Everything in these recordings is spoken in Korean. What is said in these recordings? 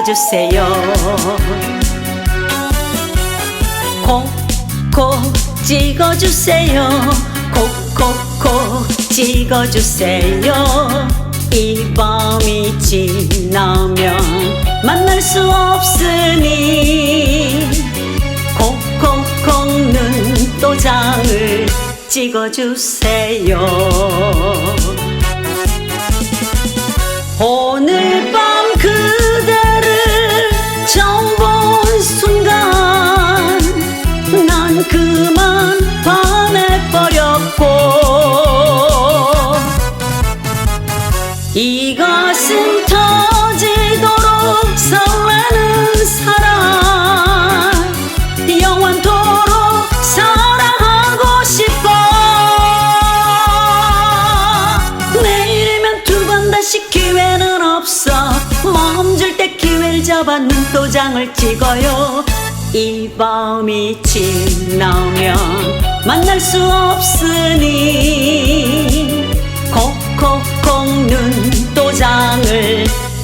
찍어주세요. 콕콕 찍어주세요. 콕콕콕 찍어주세요. 이 밤이 지나면 만날 수 없으니 콕콕콕 눈도장을 찍어주세요 가슴 터지도록 설레는 사랑. 영원토록 사랑하고 싶어. 내일이면 두 번 다시 기회는 없어. 멈출 때 기회를 잡아 눈도장을 찍어요. 이 밤이 지나면 만날 수 없으니. 눈도장을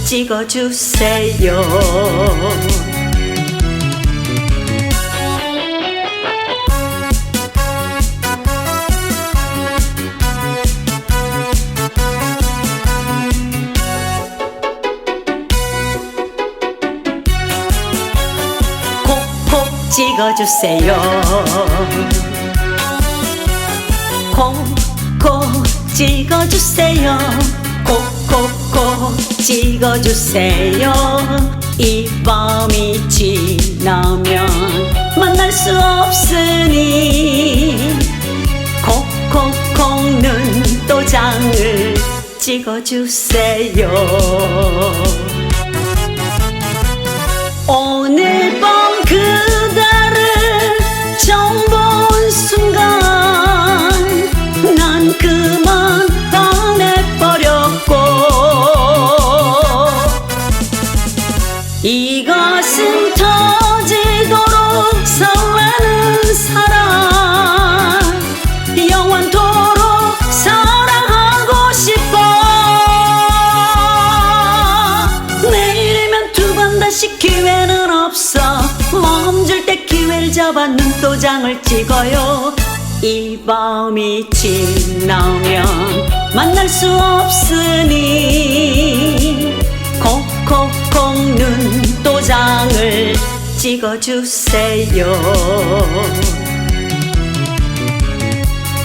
찍어주세요. 찍어주세요. 콕콕 찍어주세요 콕콕콕 찍어주세요. 이 밤이 지나면 만날 수 없으니 콕콕콕 눈도장을 찍어주세요. 오늘 밤 그대를 처 도장을 찍어요. 이 밤이 지나면 만날 수 없으니 콕콕콕 눈도장을 찍어주세요.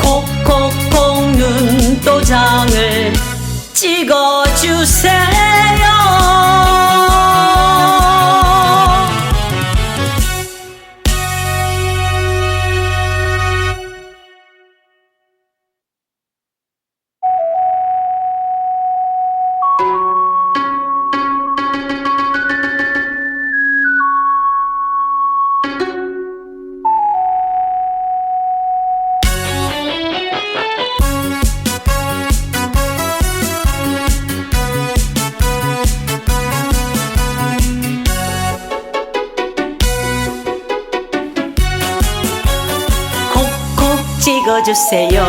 콕콕콕 눈도장을 찍어주세요 콕콕 찍어주세요.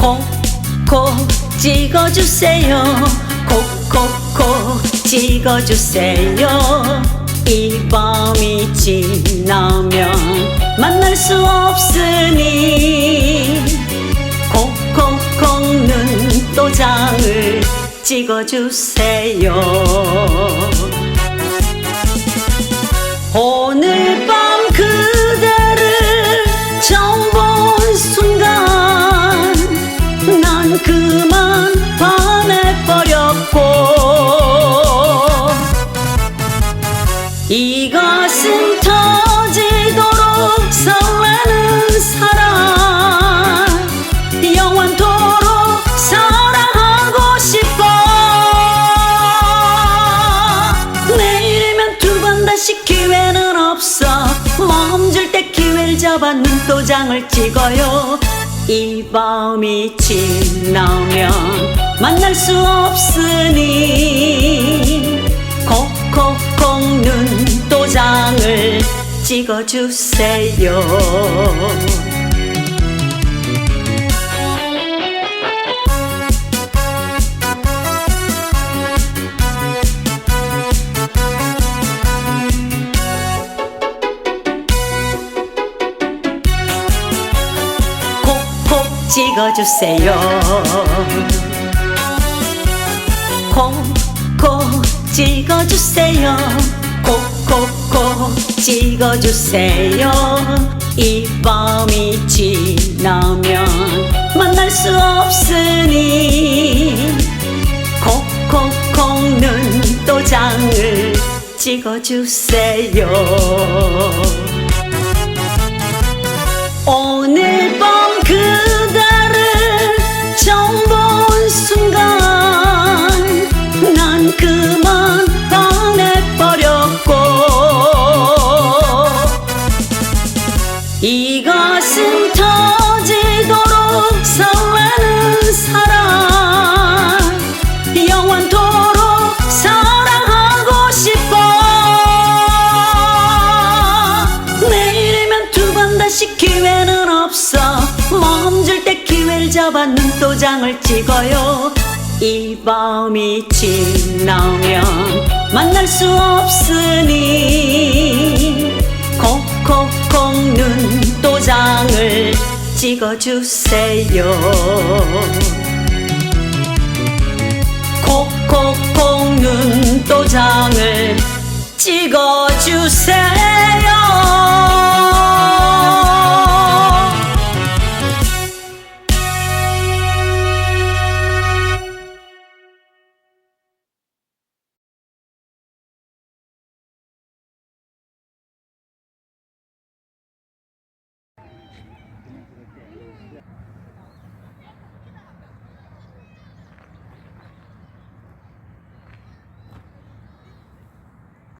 콕콕 찍어주세요. 콕콕콕 찍어주세요. 이 밤이 지나면 만날 수 없으니 콕콕콕 눈도장을 찍어주세요 도장을 찍어요. 이 밤이 지나면 만날 수 없으니 콕콕콕 눈 도장을 찍어주세요 찍어주세요. 콕콕 찍어주세요. 콕콕콕 찍어주세요. 이 밤이 지나면 만날 수 없으니 콕콕콕 눈도장을 찍어주세요 이 가슴 터지도록 설레는 사랑 영원토록 사랑하고 싶어. 내일이면 두 번 다시 기회는 없어. 멈출 때 기회를 잡아 눈도장을 찍어요. 이 밤이 지나면 만날 수 없으니. 콕콕콕 눈 도장을 찍어주세요. 콕콕콕 눈도장을 찍어주세요.